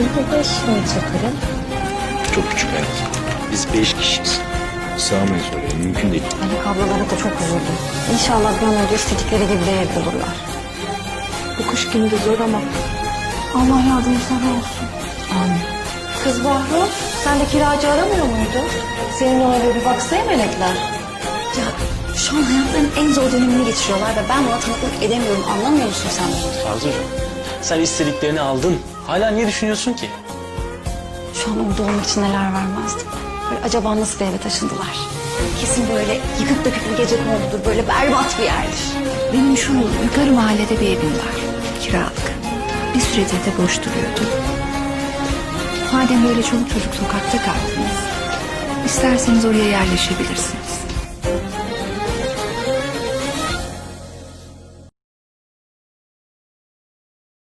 Evde beş mi çakarım? Çok küçük hayatım. Biz beş kişiyiz. Sığamayız oraya. Mümkün değil. Melek ablalara da çok üzüldüm. İnşallah bir an önce istedikleri gibi bir ev bulurlar. Bu kış günü de zor ama. Allah yardımcıları olsun. Amin. Kız Bahru, sen de kiracı aramıyor muydun? Senin öyle bir baksaya melekler. Ya şu an hayatlarının en zor dönemini geçiriyorlar ve ben buna tanıklık edemiyorum. Anlamıyor musun sen? Arzucuğum sen istediklerini aldın. Hala niye düşünüyorsun ki? Şu an orada olmak için neler vermezdim. Böyle acaba nasıl bir eve taşındılar? Kesin böyle yıkık dökük bir gece kondudur. Böyle berbat bir yerdir. Benim şu yukarı mahallede bir evim var. Kiralık. Bir süredir de boş duruyordu. Madem böyle çoluk çocuk sokakta kaldınız. isterseniz oraya yerleşebilirsiniz.